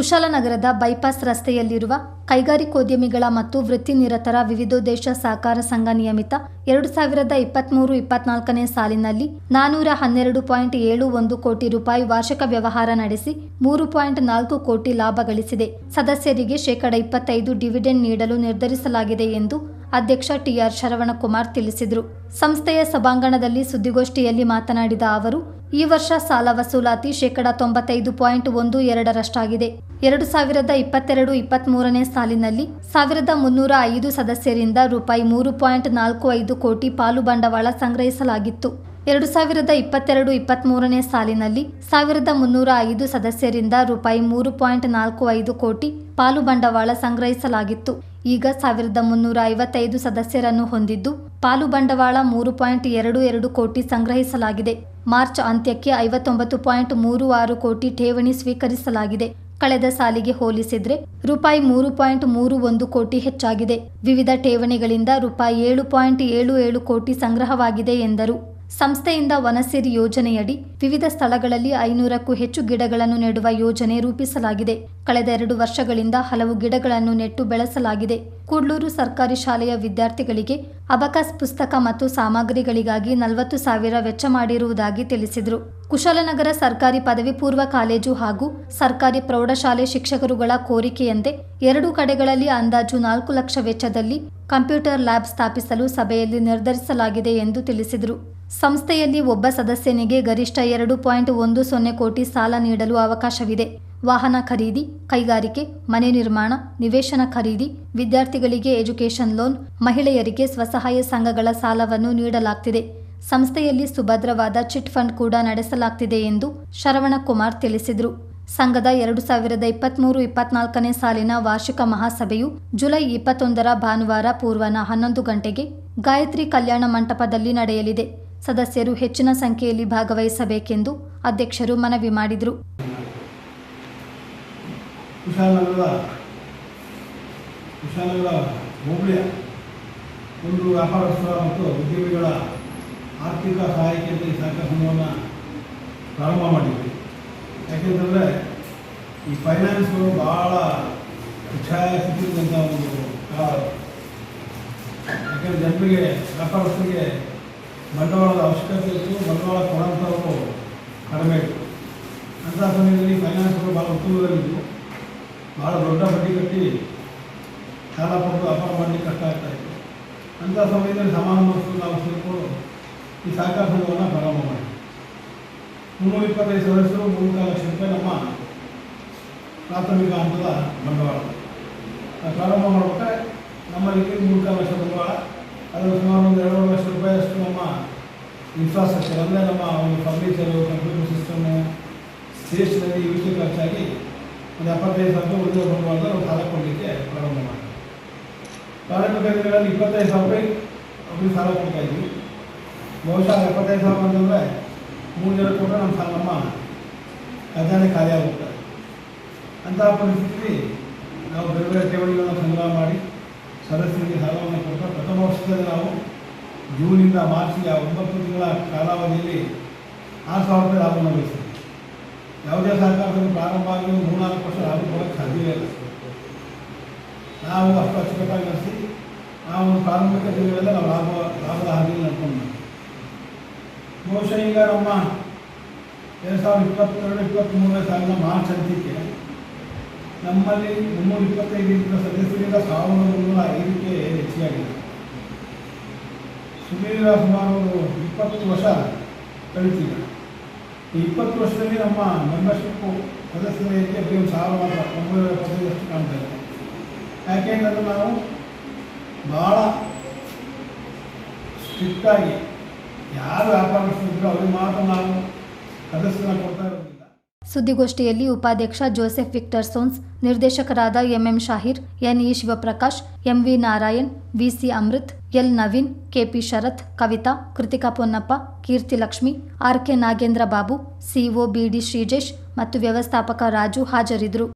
ಕುಶಾಲನಗರದ bypass ರಸ್ತೆಯಲ್ಲಿರುವ ಕೈಗಾರಿಕೋದ್ಯಮಿಗಳ ಮತ್ತು ವೃತ್ತಿನಿರತರ ವಿವಿಧೋದ್ದೇಶ ಸಹಕಾರ ಸಂಘ ನಿಯಮಿತ ಎರಡು ಸಾವಿರದ ಇಪ್ಪತ್ತ್ಮೂರು ಇಪ್ಪತ್ನಾಲ್ಕನೇ ಸಾಲಿನಲ್ಲಿ ನಾನೂರ ಹನ್ನೆರಡು ಪಾಯಿಂಟ್ ಏಳು ಒಂದು ಕೋಟಿ ರೂಪಾಯಿ ವಾರ್ಷಿಕ ವ್ಯವಹಾರ ನಡೆಸಿ ಮೂರು ಪಾಯಿಂಟ್ ನಾಲ್ಕು ಕೋಟಿ ಲಾಭ ಗಳಿಸಿದೆ. ಸದಸ್ಯರಿಗೆ ಶೇಕಡ ಇಪ್ಪತ್ತೈದು ಡಿವಿಡೆಂಡ್ ನೀಡಲು ನಿರ್ಧರಿಸಲಾಗಿದೆ ಎಂದು ಅಧ್ಯಕ್ಷ ಟಿಆರ್ ಶರವಣಕುಮಾರ್ ತಿಳಿಸಿದರು. ಸಂಸ್ಥೆಯ ಸಭಾಂಗಣದಲ್ಲಿ ಸುದ್ದಿಗೋಷ್ಠಿಯಲ್ಲಿ ಮಾತನಾಡಿದ ಅವರು, ಈ ವರ್ಷ ಸಾಲ ವಸೂಲಾತಿ ಶೇಕಡಾ ತೊಂಬತ್ತೈದು ಪಾಯಿಂಟ್ ಒಂದು ಎರಡರಷ್ಟಾಗಿದೆ. ಎರಡು ಸಾವಿರದ ಇಪ್ಪತ್ತೆರಡು ಇಪ್ಪತ್ತ್ಮೂರನೇ ಸಾಲಿನಲ್ಲಿ ಸಾವಿರದ ಮುನ್ನೂರ ಐದು ಸದಸ್ಯರಿಂದ ರೂಪಾಯಿ ಮೂರು ಪಾಯಿಂಟ್ ನಾಲ್ಕು ಐದು ಕೋಟಿ ಪಾಲು ಬಂಡವಾಳ ಸಂಗ್ರಹಿಸಲಾಗಿತ್ತು. ಎರಡು ಸಾವಿರದ ಇಪ್ಪತ್ತೆರಡು ಇಪ್ಪತ್ತ್ಮೂರನೇ ಸಾಲಿನಲ್ಲಿ ಸಾವಿರದ ಮುನ್ನೂರ ಐದು ಸದಸ್ಯರಿಂದ ರೂಪಾಯಿ ಮೂರು ಪಾಯಿಂಟ್ ನಾಲ್ಕು ಐದು ಕೋಟಿ ಪಾಲು ಬಂಡವಾಳ ಸಂಗ್ರಹಿಸಲಾಗಿತ್ತು. ಈಗ ಸಾವಿರದ ಮುನ್ನೂರ ಐವತ್ತೈದು ಸದಸ್ಯರನ್ನು ಹೊಂದಿದ್ದು ಪಾಲು ಬಂಡವಾಳ ಮೂರು ಪಾಯಿಂಟ್ ಎರಡು ಎರಡು ಕೋಟಿ ಸಂಗ್ರಹಿಸಲಾಗಿದೆ. ಮಾರ್ಚ್ ಅಂತ್ಯಕ್ಕೆ ಐವತ್ತೊಂಬತ್ತು ಪಾಯಿಂಟ್ ಮೂರು ಆರು ಕೋಟಿ ಠೇವಣಿ ಸ್ವೀಕರಿಸಲಾಗಿದೆ. ಕಳೆದ ಸಾಲಿಗೆ ಹೋಲಿಸಿದ್ರೆ ರೂಪಾಯಿ ಮೂರು ಪಾಯಿಂಟ್ ಮೂರು ಒಂದು ಕೋಟಿ ಹೆಚ್ಚಾಗಿದೆ. ವಿವಿಧ ಠೇವಣಿಗಳಿಂದ ರೂಪಾಯಿ ಏಳು ಪಾಯಿಂಟ್ ಏಳು ಏಳು ಕೋಟಿ ಸಂಗ್ರಹವಾಗಿದೆ ಎಂದರು. ಸಂಸ್ಥೆಯಿಂದ ವನಸಿರಿ ಯೋಜನೆಯಡಿ ವಿವಿಧ ಸ್ಥಳಗಳಲ್ಲಿ ಐನೂರಕ್ಕೂ ಹೆಚ್ಚು ಗಿಡಗಳನ್ನು ನೆಡುವ ಯೋಜನೆ ರೂಪಿಸಲಾಗಿದೆ. ಕಳೆದ ಎರಡು ವರ್ಷಗಳಿಂದ ಹಲವು ಗಿಡಗಳನ್ನು ನೆಟ್ಟು ಬೆಳೆಸಲಾಗಿದೆ. ಕೂಡ್ಲೂರು ಸರ್ಕಾರಿ ಶಾಲೆಯ ವಿದ್ಯಾರ್ಥಿಗಳಿಗೆ ಅಬಕಾಸ್ ಪುಸ್ತಕ ಮತ್ತು ಸಾಮಗ್ರಿಗಳಿಗಾಗಿ ನಲವತ್ತು ಸಾವಿರ ವೆಚ್ಚ ಮಾಡಿರುವುದಾಗಿ ತಿಳಿಸಿದರು. ಕುಶಾಲನಗರ ಸರ್ಕಾರಿ ಪದವಿ ಪೂರ್ವ ಕಾಲೇಜು ಹಾಗೂ ಸರ್ಕಾರಿ ಪ್ರೌಢಶಾಲೆ ಶಿಕ್ಷಕರುಗಳ ಕೋರಿಕೆಯಂತೆ ಎರಡು ಕಡೆಗಳಲ್ಲಿ ಅಂದಾಜು ನಾಲ್ಕು ಲಕ್ಷ ವೆಚ್ಚದಲ್ಲಿ ಕಂಪ್ಯೂಟರ್ ಲ್ಯಾಬ್ ಸ್ಥಾಪಿಸಲು ಸಭೆಯಲ್ಲಿ ನಿರ್ಧರಿಸಲಾಗಿದೆ ಎಂದು ತಿಳಿಸಿದರು. ಸಂಸ್ಥೆಯಲ್ಲಿ ಒಬ್ಬ ಸದಸ್ಯನಿಗೆ ಗರಿಷ್ಠ ಎರಡು ಪಾಯಿಂಟ್ ಒಂದು ಸೊನ್ನೆ ಕೋಟಿ ಸಾಲ ನೀಡಲು ಅವಕಾಶವಿದೆ. ವಾಹನ ಖರೀದಿ, ಕೈಗಾರಿಕೆ, ಮನೆ ನಿರ್ಮಾಣ, ನಿವೇಶನ ಖರೀದಿ, ವಿದ್ಯಾರ್ಥಿಗಳಿಗೆ ಎಜುಕೇಷನ್ ಲೋನ್, ಮಹಿಳೆಯರಿಗೆ ಸ್ವಸಹಾಯ ಸಂಘಗಳ ಸಾಲವನ್ನು ನೀಡಲಾಗ್ತಿದೆ. ಸಂಸ್ಥೆಯಲ್ಲಿ ಸುಭದ್ರವಾದ ಚಿಟ್ ಫಂಡ್ ಕೂಡ ನಡೆಸಲಾಗ್ತಿದೆ ಎಂದು ಶರವಣಕುಮಾರ್ ತಿಳಿಸಿದರು. ಸಂಘದ ಎರಡು ಸಾವಿರದ ಇಪ್ಪತ್ತ್ಮೂರು ಇಪ್ಪತ್ನಾಲ್ಕನೇ ಸಾಲಿನ ವಾರ್ಷಿಕ ಮಹಾಸಭೆಯು ಜುಲೈ ಇಪ್ಪತ್ತೊಂದರ ಭಾನುವಾರ ಪೂರ್ವನ ಹನ್ನೊಂದು ಗಂಟೆಗೆ ಗಾಯತ್ರಿ ಕಲ್ಯಾಣ ಮಂಟಪದಲ್ಲಿ ನಡೆಯಲಿದೆ. ಸದಸ್ಯರು ಹೆಚ್ಚಿನ ಸಂಖ್ಯೆಯಲ್ಲಿ ಭಾಗವಹಿಸಬೇಕೆಂದು ಅಧ್ಯಕ್ಷರು ಮನವಿ ಮಾಡಿದರು. ಒಂದು ವ್ಯಾಪಾರಸ್ಥರ ಮತ್ತು ಉದ್ಯಮಿಗಳ ಆರ್ಥಿಕ ಸಹಾಯಕ್ಕೆ ಈ ಸಹಕಾರ ಸಂಘವನ್ನು ಪ್ರಾರಂಭ ಮಾಡಿದ್ವಿ. ಯಾಕೆಂತಂದರೆ ಈ ಫೈನಾನ್ಸ್ಗಳು ಭಾಳ ಛಾಯ ಸಿಕ್ಕಿದಂಥ ಒಂದು ಕಾಲ. ಯಾಕೆಂದರೆ ಜನರಿಗೆ, ವ್ಯಾಪಾರಸ್ಥರಿಗೆ ಬಂಡವಾಳದ ಅವಶ್ಯಕತೆ ಇತ್ತು, ಬಂಡವಾಳ ಕೊಡೋಂಥವರು ಕಡಿಮೆ ಇತ್ತು. ಅಂಥ ಸಮಯದಲ್ಲಿ ಫೈನಾನ್ಸ್ಗಳು ಭಾಳ ಉತ್ತಮದಲ್ಲಿದ್ದವು ಭಾಳ ದೊಡ್ಡ ಬಡ್ಡಿ ಕಟ್ಟಿ ಸಾಲ ಕೊಟ್ಟು ವ್ಯಾಪಾರ ಮಾಡಲಿಕ್ಕೆ ಕಷ್ಟ ಆಗ್ತಾ ಇತ್ತು. ಅಂಥ ಸಮಯದಲ್ಲಿ ಸಮಾನ ಮನಸ್ಸು ನಾವು ಸೇರಿಕೊಂಡು ಈ ಸಹಕಾರ ಸಂಘವನ್ನು ಪ್ರಾರಂಭ ಮಾಡಿ ಮುನ್ನೂರ ಇಪ್ಪತ್ತೈದು ಸದಸ್ಯರು ಮೂರು ಲಕ್ಷ ರೂಪಾಯಿ ನಮ್ಮ ಪ್ರಾಥಮಿಕ ಹಂತದ ಬಂಡವಾಳ. ಪ್ರಾರಂಭ ನಮ್ಮ ನಮ್ಮಲ್ಲಿ ಮೂರು ಲಕ್ಷ ಬಂಡವಾಳ ಅದರ ಸುಮಾರು ಒಂದು ಎರಡು ಲಕ್ಷ ರೂಪಾಯಿಯಷ್ಟು ನಮ್ಮ ಇನ್ಫ್ರಾಸ್ಟ್ರಕ್ಚರ್ ಅಂದರೆ ನಮ್ಮ ಒಂದು ಫರ್ನಿಚರು ಕಂಪ್ಯೂಟರ್ ಸಿಸ್ಟಮು ಸ್ಟೇಷನರಿ ಇವಕ್ಕೆ ಖರ್ಚಾಗಿ ಒಂದು ಎಪ್ಪತ್ತೈದು ಸಾವಿರ ರೂಪಾಯಿ ಉಳಿದ ಬಂಡವಾಳದ ನಾವು ಸಾಲ ಕೊಡಲಿಕ್ಕೆ ಪ್ರಾರಂಭ ದಿನಗಳಲ್ಲಿ ಇಪ್ಪತ್ತೈದು ಸಾವಿರ ರೂಪಾಯಿ ಅವ್ರಿಗೆ ಸಾಲ ಕೊಡ್ತಾ ಇದ್ವಿ ಬಹುಶಃ ಎಪ್ಪತ್ತೈದು ಸಾವಿರ ಅಂತಂದರೆ ಮೂರು ಜನ ಕೊಟ್ಟರೆ ನಮ್ಮ ಸಾಲ ನಮ್ಮ ಖಜಾನೆ ಖಾಲಿ ಆಗುತ್ತೆ ಅಂತಹ ನಾವು ಬೇರೆ ಬೇರೆ ಠೇವಣಿಗಳನ್ನು ಸಂಗ್ರಹ ಮಾಡಿ ಸದಸ್ಯರಿಗೆ ಸಾಲವನ್ನು ಕೊಟ್ಟು ಪ್ರಥಮ ವರ್ಷದಲ್ಲಿ ನಾವು ಜೂನಿಂದ ಆ ಒಂಬತ್ತು ತಿಂಗಳ ಕಾಲಾವಧಿಯಲ್ಲಿ ಆರು ಸಾವಿರ ರೂಪಾಯಿ ಲಾಭವನ್ನು ಗಳಿಸ್ತೀವಿ ಯಾವುದೇ ಸರ್ಕಾರದಲ್ಲಿ ಪ್ರಾರಂಭ ಆಗಿ ಒಂದು ಮೂರ್ನಾಲ್ಕು ವರ್ಷ ಲಾಭ ಕೊಡೋಕ್ಕೆ ಸಾಧ್ಯವೇ ಇಲ್ಲ. ನಾವು ಅಷ್ಟು ಅಚ್ಚುಕಟ್ಟಾಗಿ ನಡೆಸಿ, ನಾವು ಒಂದು ಪ್ರಾರಂಭಿಕ ದಿನಗಳಲ್ಲಿ ನಾವು ಲಾಭ, ಲಾಭದ ಹಾದಿಯಲ್ಲಿ ನಡ್ಕೊಂಡು. ಬಹುಶಃ ಈಗ ನಮ್ಮ ಎರಡು ಸಾವಿರದ ಇಪ್ಪತ್ತೆರಡು, ಇಪ್ಪತ್ತ್ಮೂರನೇ ಸಾಲಿನ ಮಾರ್ಚ್ ಅಂತ್ಯಕ್ಕೆ ನಮ್ಮಲ್ಲಿ ಮುನ್ನೂರ ಇಪ್ಪತ್ತೈದು ಸದಸ್ಯರಿಂದ ಸಾವಿರದ ಮುನ್ನೂರ ಐದಕ್ಕೆ ಹೆಚ್ಚಿಗಾಗಿದೆ ಸುದೀರ್ಘ ಸುಮಾರು ಒಂದು ಇಪ್ಪತ್ತು ವರ್ಷ ಕಳಿತೀಗ ಈ ಇಪ್ಪತ್ತು ವರ್ಷದಲ್ಲಿ ನಮ್ಮ ಮೆಂಬರ್ಶಿಪ್ಪು ಸದಸ್ಯರಿಗೆ ಬರೀ ಒಂದು ಸಾವಿರ ಮಾತ್ರ ಒಂಬೈನೂರ ಎಪ್ಪತ್ತೈದಷ್ಟು ಕಾಣ್ತಾ ಇದೆ ಯಾಕೆಂದರೆ ನಾವು ಭಾಳ ಸ್ಟ್ರಿಕ್ಟಾಗಿ ಯಾರು ವ್ಯಾಪಾರಸ್ಥರಿದ್ರು ಅವ್ರಿಗೆ ಮಾತ್ರ ನಾವು ಸದಸ್ಯನ ಕೊಡ್ತಾ ಇರೋದಿಲ್ಲ ಸುದ್ದಿಗೋಷ್ಠಿಯಲ್ಲಿ ಉಪಾಧ್ಯಕ್ಷ ಜೋಸೆಫ್ ವಿಕ್ಟರ್ ಸೋನ್ಸ್, ನಿರ್ದೇಶಕರಾದ MM Shahir, NE Shivaprakash, MV Narayan VC Amrut L Naveen, KP Sharath, Kavitha, Krithika Ponnappa, Keerthi Lakshmi, R K Nagendra Babu CO BD Sreejesh ಮತ್ತು ವ್ಯವಸ್ಥಾಪಕ ರಾಜು ಹಾಜರಿದ್ದರು.